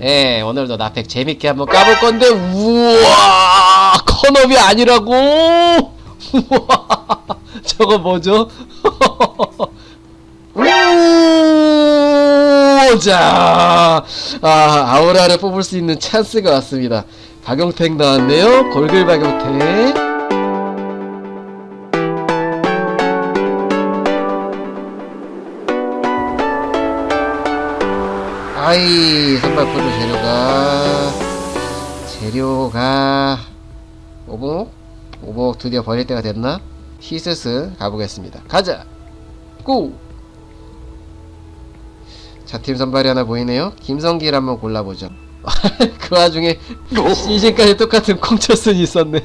예, 오늘도 나팩 재밌게 한번 까볼 건데, 우와! 컨업이 아니라고! 우와! 저거 뭐죠? 우! 자, 아, 아우라를 뽑을 수 있는 찬스가 왔습니다. 박용택 나왔네요. 골글 박용택. 아이 선발 포도 재료가. 재료가. 오복 오복 드디어 버릴 때가 됐나? 히스스 가보겠습니다. 가자! 고! 자팀 선발이 하나 보이네요. 김성길 한번 골라보죠. 그 와중에 시즌까지 똑같은 콩철슨이 있었네.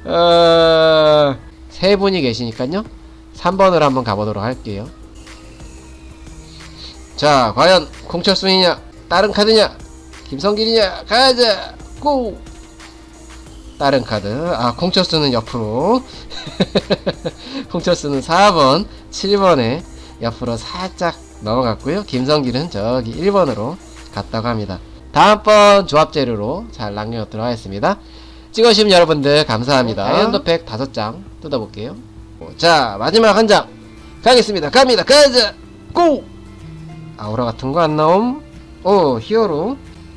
어, 세 분이 계시니까요. 3번으로 한번 가보도록 할게요 자 과연 콩철순이냐 다른 카드냐 김성길이냐 가자 고! 다른 카드. 아 콩철순은 옆으로. 콩철순은 4번 7번에 옆으로 살짝 넘어갔고요. 김성길은 저기 1번으로 갔다고 합니다. 다음번 조합 재료로 잘 남겨놓도록 하겠습니다. 찍으시면 여러분들 감사합니다. 아이언더팩 5장 뜯어볼게요. 자 마지막 한 장. 가겠습니다. 갑니다. 가자 고 아우라 같은 거 안 나옴? 오 히어로.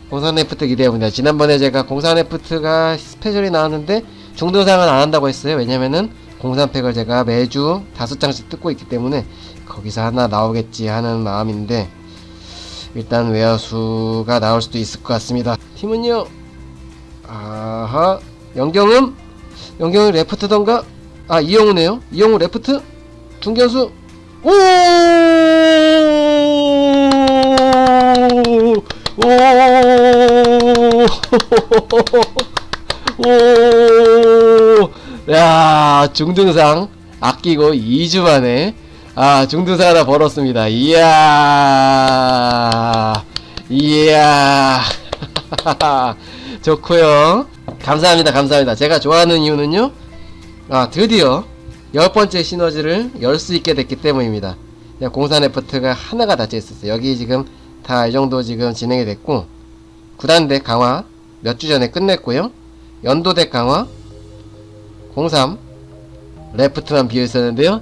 공산 레프트 기대해봅니다 지난번에 제가 공산 레프트가 스페셜이 나왔는데 중도상은 안 한다고 했어요. 왜냐면은 공산팩을 제가 매주 다섯 장씩 뜯고 있기 때문에 거기서 하나 나오겠지 하는 마음인데 일단 외야수가 나올 수도 있을 것 같습니다. 팀은요? 아하. 영경음? 영경은 레프트던가? 아 이영우네요. 이영우 레프트? 중견수? 오! 오! 오! 야, 중등상 아끼고 2주 만에 아, 중등상 하나 벌었습니다. 이야. 이야. 좋고요. 감사합니다. 감사합니다. 제가 좋아하는 이유는요. 아, 드디어 열 번째 시너지를 열 수 있게 됐기 때문입니다. 공산 애프트가 하나가 닫혀 있었어요. 여기 지금 다 이 정도 지금 진행이 됐고 구단대 강화 몇 주 전에 끝냈고요. 연도대 강화 03 레프트만 비어 있었는데요.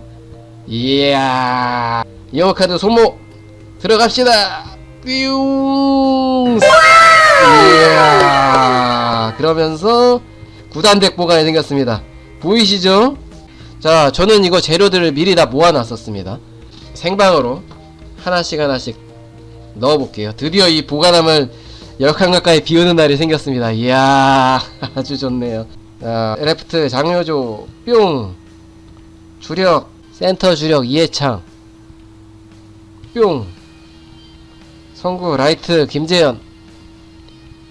이야 영어 카드 손목 들어갑시다. 뿅 이야 그러면서 구단덱 보관이 생겼습니다. 보이시죠? 자, 저는 이거 재료들을 미리 다 모아놨었습니다. 생방으로 하나씩 하나씩 넣어볼게요. 드디어 이 보관함을 10칸 가까이 비우는 날이 생겼습니다. 이야, 아주 좋네요. 자, 레프트 장효조, 뿅! 주력, 센터 주력 이해창, 뿅! 성구 라이트 김재현,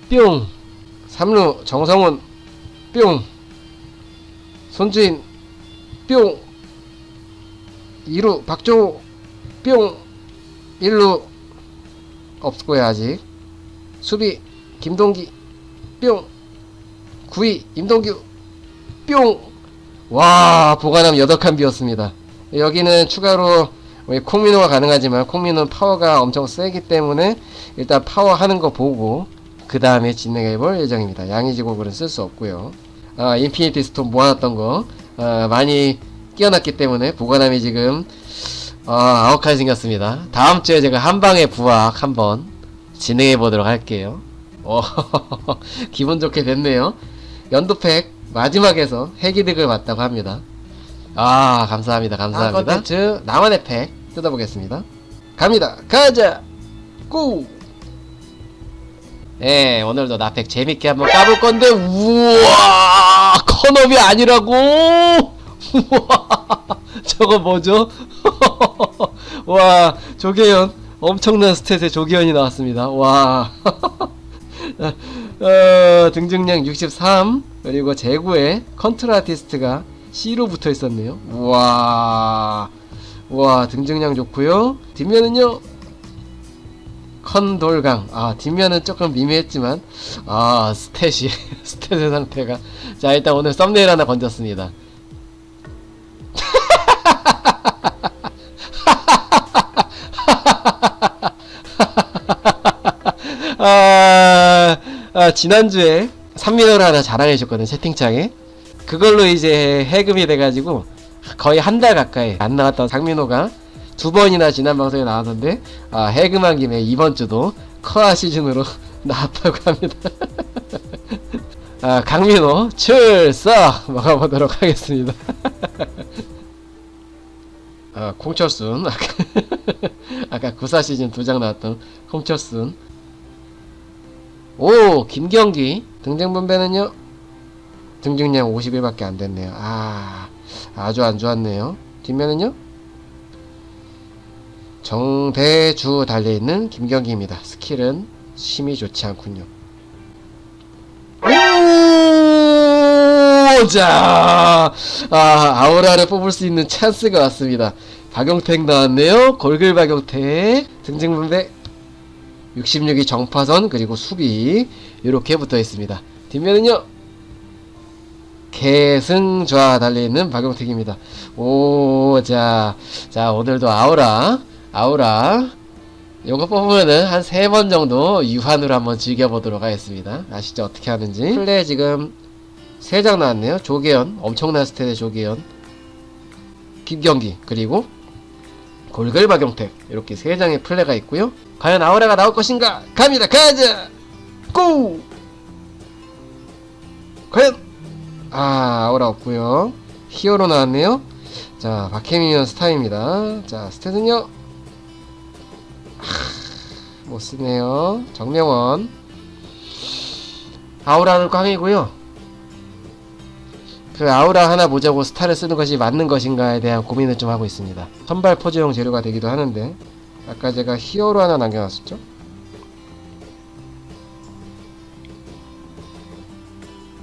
뿅! 삼루 정성훈, 뿅! 손주인, 뿅! 2루 박종우 뿅 1루 없고요 아직. 수비 김동기 뿅. 9위 임동규 뿅와 보관함 8칸 비었습니다. 여기는 추가로 콩민호가 가능하지만 콩민호는 파워가 엄청 세기 때문에 일단 파워 하는 거 보고 그 다음에 진행해 볼 예정입니다. 양의지곡은 쓸 수 없고요. 아 인피니티 스톤 모아놨던 거 아, 많이 끼워놨기 때문에 보관함이 지금 아, 아홉 칸 생겼습니다. 다음 주에 제가 한 방에 부학 한번 진행해 보도록 할게요. 어, 기분 좋게 됐네요. 연도팩 마지막에서 핵이득을 맞다고 합니다. 아, 감사합니다. 감사합니다. 컨텐츠 나만의 팩 뜯어보겠습니다. 갑니다. 가자! 고! 네, 오늘도 나팩 재밌게 한번 까볼 건데, 우와! 컨업이 아니라고! 우와! 저거 뭐죠? 와, 조계현. 엄청난 스탯의 조계현이 나왔습니다. 와. 어, 등증량 63. 그리고 제구에 컨트라티스트가 C로 붙어 있었네요. 와. 와, 등증량 좋고요. 뒷면은요. 컨돌강. 아, 뒷면은 조금 미미했지만 아, 스탯이 스탯의 상태가 자, 일단 오늘 썸네일 하나 건졌습니다. 아, 아, 지난주에 산민호를 하나 자랑해 줬거든 채팅창에 그걸로 이제 해금이 돼가지고 거의 한 달 가까이 안 나왔던 상민호가 두 번이나 지난 방송에 나왔는데 아, 해금한 김에 이번 주도 커아 시즌으로 나왔다고 합니다. 아, 강민호 출석 먹어보도록 하겠습니다. 아, 콩철순 아까, 아까 구사 시즌 두 장 나왔던 콩철순 오 김경기. 등등 분배는요? 등중량 50일밖에 안 됐네요. 아 아주 안 좋았네요. 뒷면은요? 정대주 달려있는 김경기입니다. 스킬은 심히 좋지 않군요. 오, 자, 아, 아우라를 뽑을 수 있는 찬스가 왔습니다. 박용택 나왔네요. 골글 박용택. 등등분배 66이 정파선 그리고 수비 이렇게 붙어 있습니다. 뒷면은요. 계승좌 달려있는 박용택입니다. 오, 자, 자, 오늘도 아우라, 아우라. 요거 뽑으면은 한 세 번 정도 유한으로 한번 즐겨보도록 하겠습니다. 아시죠? 어떻게 하는지. 플레이 지금 세 장 나왔네요. 조계현, 엄청난 스탯의 조계현, 김경기, 그리고 골글 박용택. 이렇게 세 장의 플레이가 있고요. 과연 아우라가 나올 것인가? 갑니다. 가자! 고! 과연! 아, 아우라 없고요. 히어로 나왔네요. 자, 박혜미연 스타입니다. 자, 스탯은요. 못 쓰네요. 정명원. 아우라는 꽝이고요. 그 아우라 하나 보자고 스타를 쓰는 것이 맞는 것인가에 대한 고민을 좀 하고 있습니다. 선발 포즈용 재료가 되기도 하는데 아까 제가 히어로 하나 남겨놨었죠?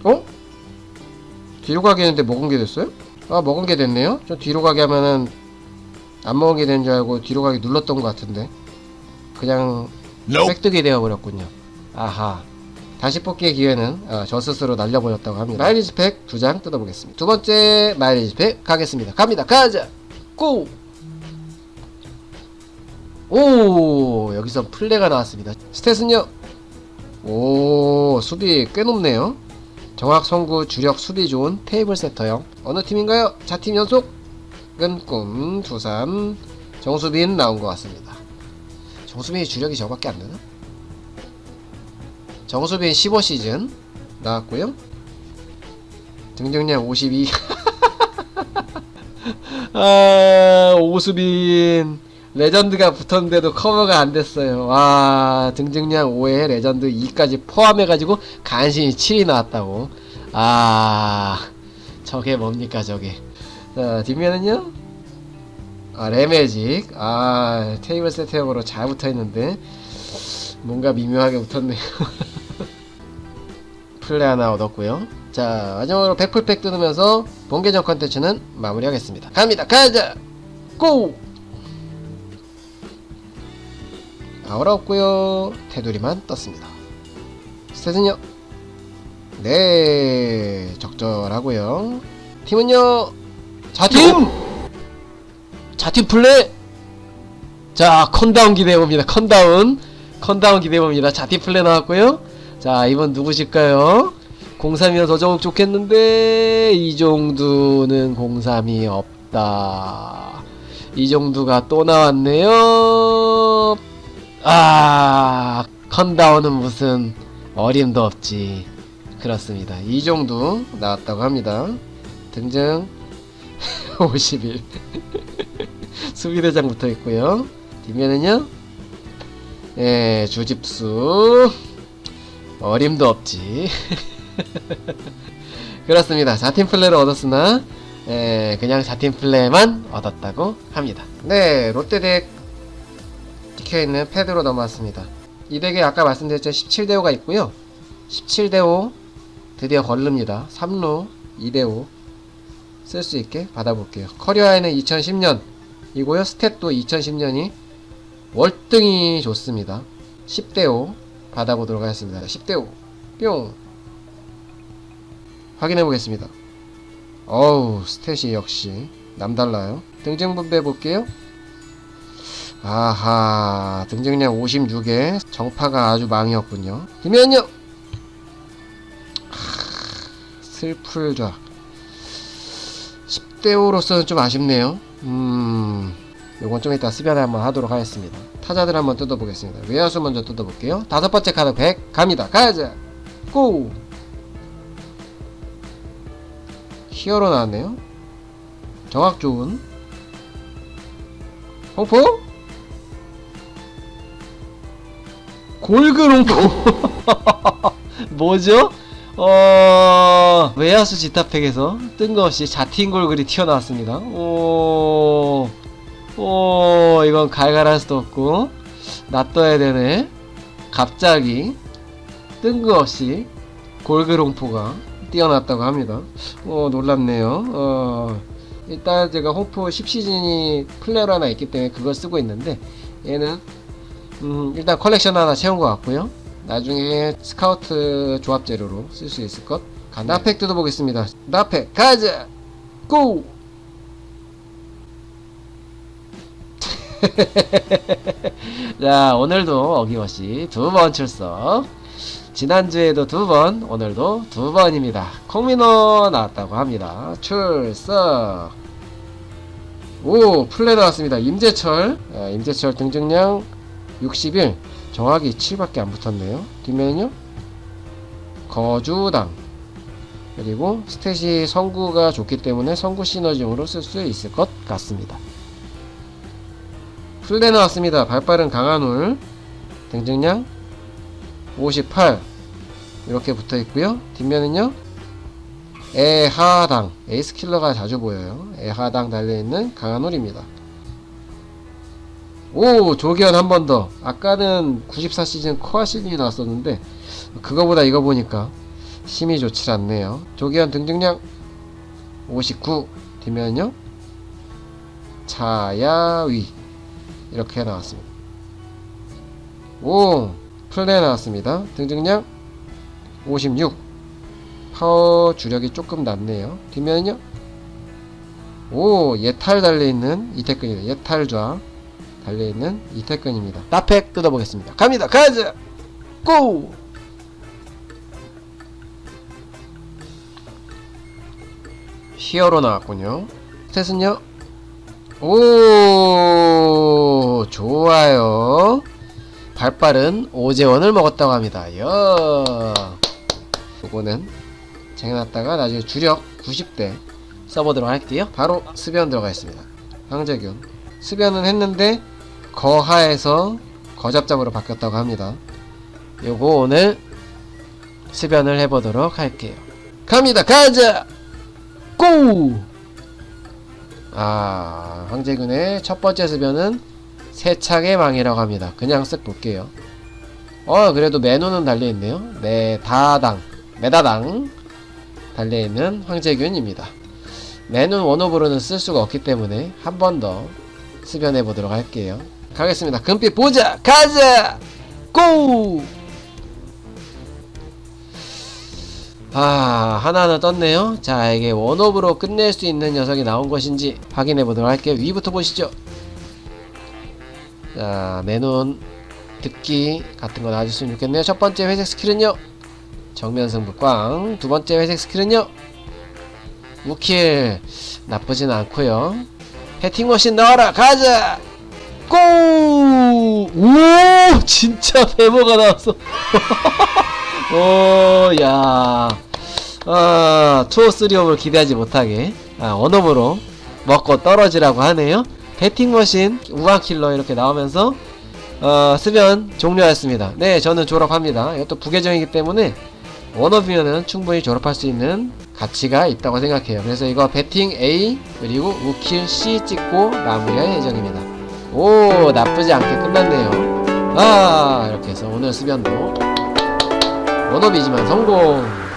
어? 뒤로 가게 했는데 먹은 게 됐어요? 아 먹은 게 됐네요? 저 뒤로 가게 하면은 안 먹은 게된줄 알고 뒤로 가기 눌렀던 것 같은데 그냥 획득이 되어버렸군요. 아하. 다시 뽑기의 기회는 어, 저 스스로 날려버렸다고 합니다. 마일리지 팩 두 장 뜯어보겠습니다. 두 번째 마일리지 팩 가겠습니다. 갑니다. 가자! 고! 오! 여기서 플레가 나왔습니다. 스탯은요? 오, 수비 꽤 높네요. 정확 선구 주력 수비 좋은 테이블 세터형. 어느 팀인가요? 자팀 연속? 끈꿈, 두산, 정수빈 나온 것 같습니다. 정수빈이 주력이 저밖에 안 되나? 정수빈 15시즌 나왔고요. 등장량 52. 아, 오수빈 레전드가 붙었는데도 커버가 안 됐어요. 와, 등장량 5에 레전드 2까지 포함해가지고 간신히 7이 나왔다고. 아, 저게 뭡니까, 저게. 자, 뒷면은요? 아, 레메직. 아, 테이블 세트형으로 잘 붙어 있는데, 뭔가 미묘하게 붙었네요. 플레 하나 얻었고요. 자, 마지막으로 백풀팩 뜯으면서 본계정 컨텐츠는 마무리하겠습니다. 갑니다. 가자! 고! 아우라 없고요. 테두리만 떴습니다. 스탯은요? 네, 적절하고요. 팀은요? 자팀! 자팀 플레이! 자, 컨다운 기대해봅니다. 컨다운. 컨다운 기대해봅니다. 자팀 플레이 나왔고요. 자, 이번 누구실까요? 03이면 더 적응 좋겠는데, 이정도는 03이 없다. 이정도가 또 나왔네요. 아, 컨다운은 무슨 어림도 없지. 그렇습니다. 이 정도 나왔다고 합니다. 등등 50일 수비대장 붙어 있고요. 뒷면은요, 예, 주집수 어림도 없지. 그렇습니다. 자팀 플레이를 얻었으나 예, 그냥 자팀 플레이만 얻었다고 합니다. 네, 롯데 덱 찍혀있는 패드로 넘어왔습니다. 이 덱에 아까 말씀드렸죠 17대5가 있고요. 17대5 드디어 걸릅니다. 3루 2대5 쓸 수 있게 받아볼게요. 커리어에는 2010년 이고요. 스탯도 2010년이 월등히 좋습니다. 10대5 받아보도록 하겠습니다. 10대 5 뿅 확인해 보겠습니다. 어우 스탯이 역시 남달라요. 등등 분배 볼게요. 아하 등장량 56에 정파가 아주 망이었군요 김현영 슬플 좌 10대 5로서는 좀 아쉽네요 음 요건 좀 이따 수변을 한번 하도록 하겠습니다. 타자들 한번 뜯어보겠습니다. 외야수 먼저 뜯어볼게요. 다섯 번째 카드 100 갑니다. 가자 고! 히어로 나왔네요. 정확 좋은. 홍포? 골그롱포. 뭐죠? 어 외야수 지타팩에서 뜬금없이 자틴 골글이 튀어나왔습니다. 오, 오 이건 갈갈할 수도 없고 놔둬야 되네. 갑자기 뜬금없이 골그롱포가 뛰어났다고 합니다. 어 놀랍네요. 어 일단 제가 홍포 10시즌이 플레이어 하나 있기 때문에 그걸 쓰고 있는데 얘는 음, 일단 컬렉션 하나 채운 것 같고요. 나중에 스카우트 조합 재료로 쓸 수 있을 것. 가, 나팩 뜯어보겠습니다. 나팩 가자! 고! 자, 오늘도 어김없이 두 번 출석. 지난주에도 두 번, 오늘도 두 번입니다. 콩미노 나왔다고 합니다. 출석. 오, 플레 나왔습니다. 임재철. 아, 임재철 등증량 61 정확히 7밖에 안 붙었네요 뒷면은요 거주당 그리고 스탯이 성구가 좋기 때문에 성구 시너지용으로 쓸 수 있을 것 같습니다 플레 나왔습니다. 발빠른 강한울. 등증량 58 이렇게 붙어 있고요. 뒷면은요. 애하당. 에이스 킬러가 자주 보여요. 애하당 달려있는 강한울입니다. 오 조기현 한 번 더. 아까는 94 시즌 코아 시즌이 나왔었는데 그거보다 이거 보니까 힘이 좋지 않네요. 조기현 등등량 59 뒤면요. 차야위 이렇게 나왔습니다 오 플레 나왔습니다 등등량 56 파워 주력이 조금 낮네요 뒤면요 오 예탈 달려있는 이태근이다 예탈좌 달려있는 이태근입니다. 나팩 뜯어보겠습니다. 갑니다. 가자! 고! 히어로 나왔군요. 스탯은요? 오, 좋아요. 발빠른 오재원을 먹었다고 합니다. 여. 요거는 쟁여놨다가 나중에 주력 90대 써보도록 할게요. 바로 수변 들어가겠습니다. 황재균. 수변은 했는데 거하에서 거잡잡으로 바뀌었다고 합니다. 요거 오늘 수변을 해보도록 할게요. 갑니다. 가자. 고! 아, 황재균의 첫 번째 수변은 세창의 망이라고 합니다. 그냥 쓱 볼게요. 어, 그래도 매노는 달려있네요. 매다당, 매다당 달려있는 황재균입니다. 매는 원오브로는 쓸 수가 없기 때문에 한 번 더 수변해 보도록 할게요. 가겠습니다. 금빛 보자! 가자! 고! 아, 하나하나 떴네요. 자, 이게 원업으로 끝낼 수 있는 녀석이 나온 것인지 확인해 보도록 할게요. 위부터 보시죠. 자, 매논, 듣기 같은 거 나와줬으면 좋겠네요. 첫 번째 회색 스킬은요. 정면 승부 꽝. 두 번째 회색 스킬은요. 우킬. 나쁘진 않고요 해팅머신 넣어라! 가자! 고! 오! 진짜 데모가 나왔어. 오, 야. 아, 투어 쓰리홈을 기대하지 못하게, 아, 원홈으로 먹고 떨어지라고 하네요. 배팅머신, 우아킬러 이렇게 나오면서, 어, 쓰면 종료하였습니다. 네, 저는 졸업합니다. 이것도 부계정이기 때문에, 원업이면은 충분히 졸업할 수 있는 가치가 있다고 생각해요. 그래서 이거 배팅 A, 그리고 우킬 C 찍고 마무리할 예정입니다. 오, 나쁘지 않게 끝났네요. 아, 이렇게 해서 오늘 수변도 원업이지만 성공!